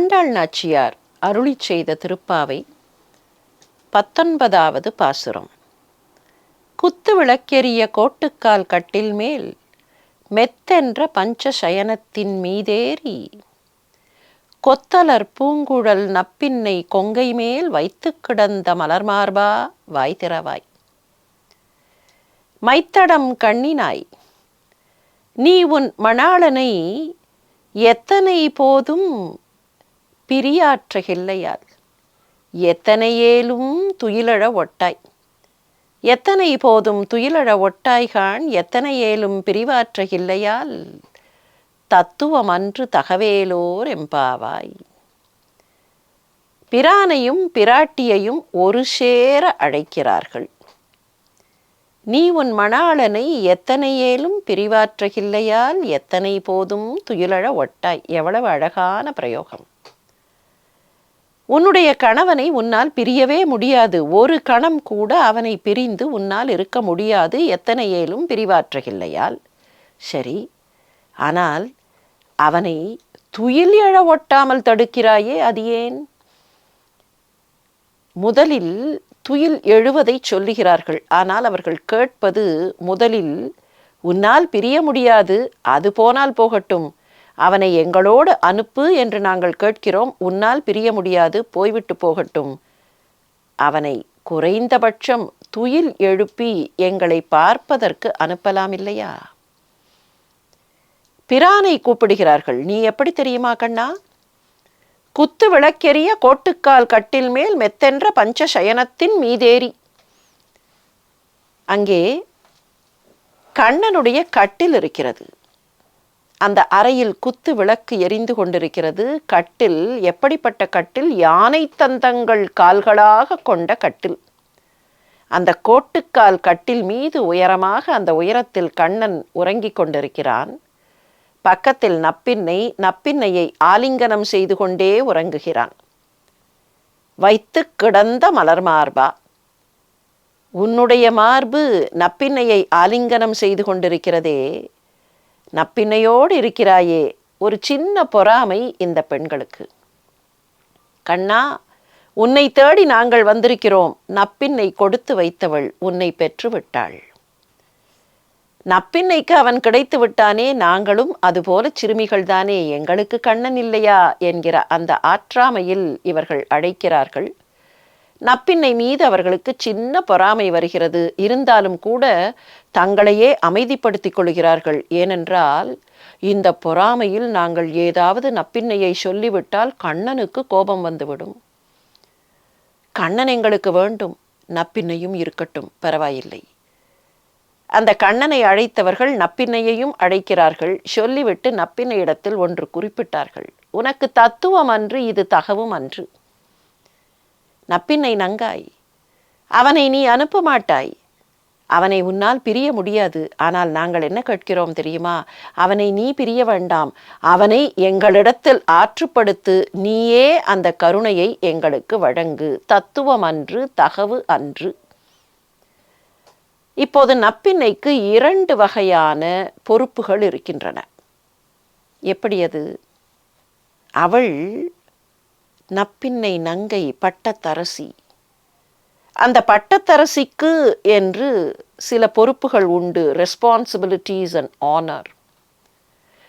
ஆண்டாள் நாச்சியார் அருளி செய்த திருப்பாவை பத்தொன்பதாவது பாசுரம். குத்து விளக்கெரிய கோட்டுக்கால் கட்டில் மேல் மெத்தென்ற பஞ்ச சயனத்தின் மீதேறி கொத்தலர் பூங்குழல் நப்பின்னை கொங்கை மேல் வைத்து கிடந்த மலர்மார்பா வாய் திறவாய் மைத்தடம் கண்ணினாய். நீ உன் மணாளனை எத்தனை போதும் பிரியாற்றுகில்லையால். எத்தனையேலும் துயிலழ ஒட்டாய். எத்தனை போதும் துயிலழ ஒட்டாய்கான் எத்தனை ஏலும் பிரிவாற்றுகில்லையால். தத்துவமன்று தகவேலோர் எம்பாவாய். பிரானையும் பிராட்டியையும் ஒரு சேர அழைக்கிறார்கள். நீ உன் மணாளனை எத்தனையேலும் பிரிவாற்றுகில்லையால் எத்தனை போதும் துயிலழ ஒட்டாய். எவ்வளவு அழகான பிரயோகம். உன்னுடைய கணவனை உன்னால் பிரியவே முடியாது. ஒரு கணம் கூட அவனை பிரிந்து உன்னால் இருக்க முடியாது. எத்தனை ஏலும் பிரிவாற்றுகில்லையால். சரி. ஆனால் அவனை துயில் எழ ஒட்டாமல் தடுக்கிறாயே அது ஏன்? முதலில் துயில் எழுவதை சொல்லுகிறார்கள். ஆனால் அவர்கள் கேட்பது முதலில் உன்னால் பிரிய முடியாது. அது போனால் போகட்டும். அவனை எங்களோடு அனுப்பு என்று நாங்கள் கேட்கிறோம். உன்னால் பிரிய முடியாது போய்விட்டு போகட்டும். அவனை குறைந்தபட்சம் துயில் எழுப்பி எங்களை பார்ப்பதற்கு அனுப்பலாம் இல்லையா? பிரானை கூப்பிடுகிறார்கள். நீ எப்படி தெரியுமா கண்ணா? குத்து விளக்கெறிய கோட்டுக்கால் கட்டில் மேல் மெத்தென்ற பஞ்ச சயனத்தின் மீதேறி. அங்கே கண்ணனுடைய கட்டில் இருக்கிறது. அந்த அறையில் குத்து விளக்கு எரிந்து கொண்டிருக்கிறது. கட்டில் எப்படிப்பட்ட கட்டில்? யானை தந்தங்கள் கால்களாக கொண்ட கட்டில். அந்த கோட்டுக்கால் கட்டில் மீது உயரமாக அந்த உயரத்தில் கண்ணன் உறங்கிக் கொண்டிருக்கிறான். பக்கத்தில் நப்பின்னை நப்பின்னையை ஆலிங்கனம் செய்து கொண்டே உறங்குகிறான். வைத்து கிடந்த மலர் மார்பா. உன்னுடைய மார்பு நப்பின்னையை ஆலிங்கனம் செய்து கொண்டிருக்கிறதே. நப்பின்னையோடு இருக்கிறாயே. ஒரு சின்ன பொறாமை இந்த பெண்களுக்கு. கண்ணா உன்னை தேடி நாங்கள் வந்திருக்கிறோம். நப்பின்னை கொடுத்து வைத்தவள் உன்னை பெற்று விட்டாள் நப்பின்னைக்கு அவன் கிடைத்து விட்டானே நாங்களும் அதுபோல சிறுமிகள் தானே. எங்களுக்கு கண்ணன் இல்லையா? என்கிற அந்த ஆற்றாமையில் இவர்கள் அழைக்கிறார்கள். நப்பின்னை மீது அவர்களுக்கு சின்ன பொறாமை வருகிறது. இருந்தாலும் கூட தங்களையே அமைதிப்படுத்திக் கொள்கிறார்கள். ஏனென்றால் இந்த பொறாமையில் நாங்கள் ஏதாவது நப்பின்னையை சொல்லிவிட்டால் கண்ணனுக்கு கோபம் வந்துவிடும். கண்ணன் எங்களுக்கு வேண்டும். நப்பின்னையும் இருக்கட்டும். பரவாயில்லை. அந்த கண்ணனை அழைத்தவர்கள் நப்பின்னையையும் அழைக்கிறார்கள். சொல்லிவிட்டு நப்பின்னை இடத்தில் ஒன்று குறிப்பிட்டார்கள். உனக்கு தத்துவம் அன்று இது தகவும் அன்று. நப்பின்னை நங்காய். அவனை நீ அனுப்ப மாட்டாய் அவனை உன்னால் பிரிய முடியாது. ஆனால் நாங்கள் என்ன கேட்கிறோம் தெரியுமா? அவனை நீ பிரிய வேண்டாம். அவனை எங்களிடத்தில் ஆற்றுப்படுத்து நீயே அந்த கருணையை எங்களுக்கு வழங்கு. தத்துவம் அன்று தகவு அன்று. இப்போது நப்பின்னைக்கு இரண்டு வகையான பொறுப்புகள் இருக்கின்றன. எப்படி அது? அவள் நப்பின்னை நங்கை பட்டத்தரசி. அந்த பட்டத்தரசிக்கு என்று சில பொறுப்புகள் உண்டு ரெஸ்பான்சிபிலிட்டிஸ் அண்ட் ஆனர்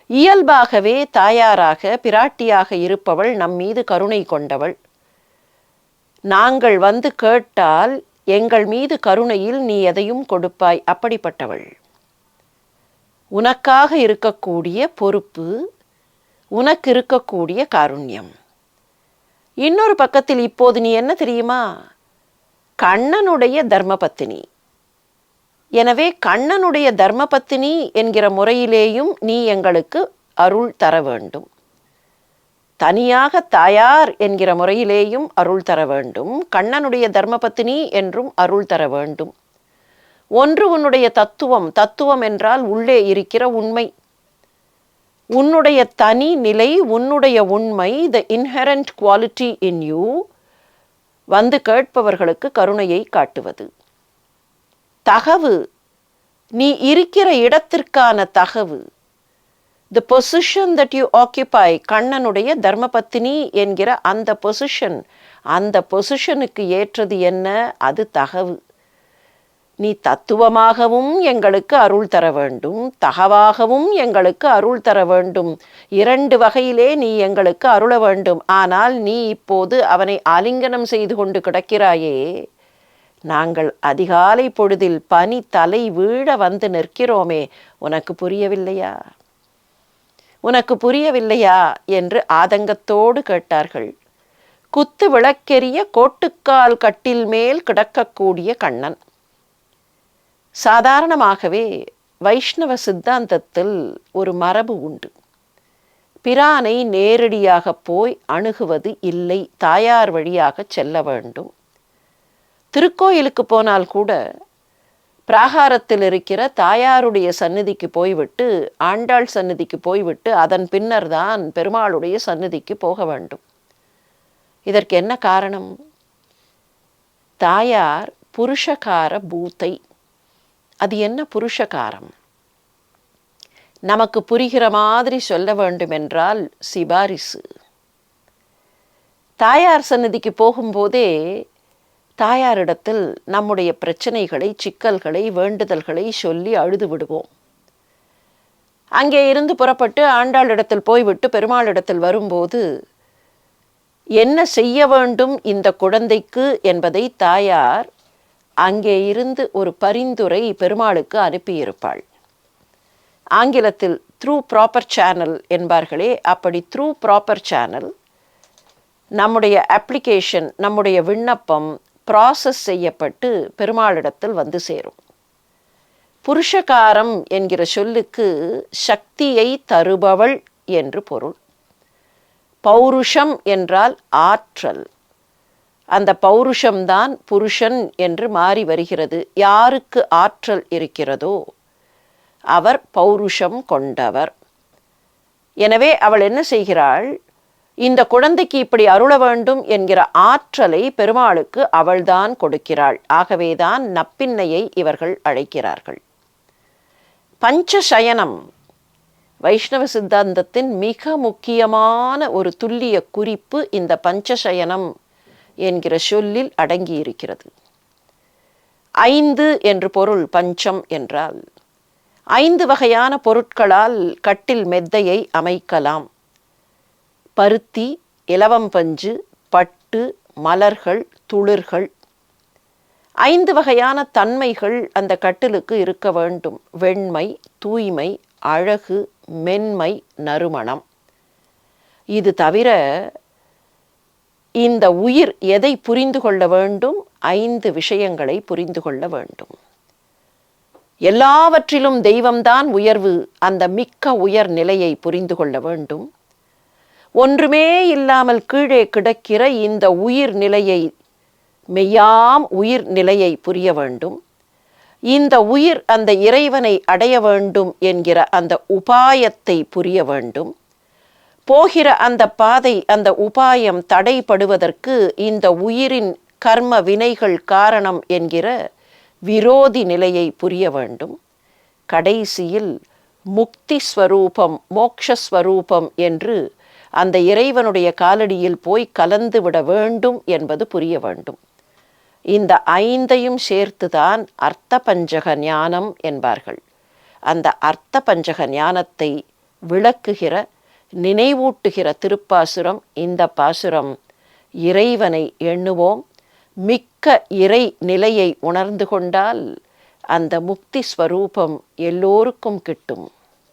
இயல்பாகவே தாயாராக பிராட்டியாக இருப்பவள் நம் மீது கருணை கொண்டவள். நாங்கள் வந்து கேட்டால் எங்கள் மீது கருணையில் நீ எதையும் கொடுப்பாய் அப்படிப்பட்டவள். உனக்காக இருக்கக்கூடிய பொறுப்பு உனக்கு இருக்கக்கூடிய காருண்யம். இன்னொரு பக்கத்தில் இப்போது நீ என்ன தெரியுமா? கண்ணனுடைய தர்மபத்தினி. எனவே கண்ணனுடைய தர்மபத்தினி என்கிற முறையிலேயும் நீ எங்களுக்கு அருள் தர வேண்டும். தனியாக தாயார் என்கிற முறையிலேயும் அருள் தர வேண்டும். கண்ணனுடைய தர்மபத்தினி என்றும் அருள் தர வேண்டும். ஒன்று உன்னுடைய தத்துவம். தத்துவம் என்றால் உள்ளே இருக்கிற உண்மை. உன்னுடைய தனி நிலை உன்னுடைய உண்மை the inherent quality in you வந்து கேட்பவர்களுக்கு கருணையை காட்டுவது. தகவு நீ இருக்கிற இடத்திற்கான தகவு the position that you occupy கண்ணனுடைய தர்மபத்தினி என்கிற அந்த பொசிஷன் அந்த பொசிஷனுக்கு ஏற்றது என்ன? அது தகவு. நீ தத்துவமாகவும் எங்களுக்கு அருள் தர வேண்டும் தகவாகவும் எங்களுக்கு அருள் தர வேண்டும். இரண்டு வகையிலே நீ எங்களுக்கு அருள வேண்டும். ஆனால் நீ இப்போது அவனை ஆலிங்கனம் செய்து கொண்டு கிடக்கிறாயே. நாங்கள் அதிகாலை பொழுதில் பனி தலை வீழ வந்து நிற்கிறோமே உனக்கு புரியவில்லையா? உனக்கு புரியவில்லையா? என்று ஆதங்கத்தோடு கேட்டார்கள். குத்து விளக்கெரிய கோட்டுக்கால் கட்டில் மேல் கிடக்கக்கூடிய கண்ணன். சாதாரணமாகவே வைஷ்ணவ சித்தாந்தத்தில் ஒரு மரபு உண்டு. பிரானை நேரடியாக போய் அணுகுவது இல்லை தாயார் வழியாக செல்ல வேண்டும். திருக்கோயிலுக்கு போனால் கூட பிராகாரத்தில் இருக்கிற தாயாருடைய சந்நிதிக்கு போய்விட்டு ஆண்டாள் சந்நிதிக்கு போய்விட்டு அதன் பின்னர் தான் பெருமாளுடைய சந்நிதிக்கு போக வேண்டும். இதற்கு என்ன காரணம்? தாயார் புருஷகார பூத்தை அது என்ன புருஷகாரம்? நமக்கு புரிகிற மாதிரி சொல்ல வேண்டுமென்றால் சிபாரிசு. தாயார் சன்னதிக்கு போகும்போதே தாயாரிடத்தில் நம்முடைய பிரச்சனைகளை சிக்கல்களை வேண்டுதல்களை சொல்லி அழுது விடுவோம். அங்கே இருந்து புறப்பட்டு ஆண்டாளிடத்தில் போய்விட்டு பெருமாளிடத்தில் வரும்போது என்ன செய்ய வேண்டும் இந்த குழந்தைக்கு என்பதை தாயார் அங்கே இருந்து ஒரு பரிந்துரை பெருமாளுக்கு அனுப்பியிருப்பாள். ஆங்கிலத்தில் த்ரூ ப்ராப்பர் சேனல் என்பார்களே அப்படி த்ரூ ப்ராப்பர் சேனல் நம்முடைய அப்ளிகேஷன் நம்முடைய விண்ணப்பம் ப்ராசஸ் செய்யப்பட்டு பெருமாளிடத்தில் வந்து சேரும். புருஷகாரம் என்கிற சொல்லுக்கு சக்தியை தருபவள் என்று பொருள். பௌருஷம் என்றால் ஆற்றல். அந்த பௌருஷம்தான் புருஷன் என்று மாறி வருகிறது. யாருக்கு ஆற்றல் இருக்கிறதோ அவர் பௌருஷம் கொண்டவர். எனவே அவள் என்ன செய்கிறாள்? இந்த குழந்தைக்கு இப்படி அருள வேண்டும் என்கிற ஆற்றலை பெருமாளுக்கு அவள்தான் கொடுக்கிறாள். ஆகவேதான் நப்பின்னையை இவர்கள் அழைக்கிறார்கள். பஞ்சசயனம் வைஷ்ணவ சித்தாந்தத்தின் மிக முக்கியமான ஒரு துல்லிய குறிப்பு இந்த பஞ்சசயனம். என்கிற சொல்லில் அடங்கியிருக்கிறது. ஐந்து என்று பொருள் பஞ்சம் என்றால் ஐந்து வகையான பொருட்களால் கட்டில் மெத்தையை அமைக்கலாம். பருத்தி இலவம்பஞ்சு பட்டு மலர்கள் துளிர்கள். ஐந்து வகையான தன்மைகள் அந்த கட்டிலுக்கு இருக்க வேண்டும். வெண்மை தூய்மை அழகு மென்மை நறுமணம். இது தவிர இந்த உயிர் எதை புரிந்து கொள்ள வேண்டும்? ஐந்து விஷயங்களை புரிந்து கொள்ள வேண்டும். எல்லாவற்றிலும் தெய்வம்தான் உயர்வு அந்த மிக்க உயர் நிலையை புரிந்து கொள்ள வேண்டும். ஒன்றுமே இல்லாமல் கீழே கிடக்கிற இந்த உயிர் நிலையை மெய்யாம் உயிர் நிலையை புரிய வேண்டும். இந்த உயிர் அந்த இறைவனை அடைய வேண்டும் என்கிற அந்த உபாயத்தை புரிய வேண்டும். போகிற அந்த பாதை அந்த உபாயம் தடைப்படுவதற்கு இந்த உயிரின் கர்ம வினைகள் காரணம் என்கிற விரோதி நிலையை புரிய வேண்டும். கடைசியில் முக்தி ஸ்வரூபம் மோக்ஷஸ்வரூபம் என்று அந்த இறைவனுடைய காலடியில் போய் கலந்து விட வேண்டும் என்பது புரிய வேண்டும். இந்த ஐந்தையும் சேர்த்துதான் அர்த்த பஞ்சக ஞானம் என்பார்கள். அந்த அர்த்த பஞ்சக ஞானத்தை விளக்குகிற நினைவூட்டுகிற திருப்பாசுரம் இந்த பாசுரம் இறைவனை எண்ணுவோம். மிக்க இறை நிலையை உணர்ந்து கொண்டால் அந்த முக்தி ஸ்வரூபம் எல்லோருக்கும் கிட்டும்.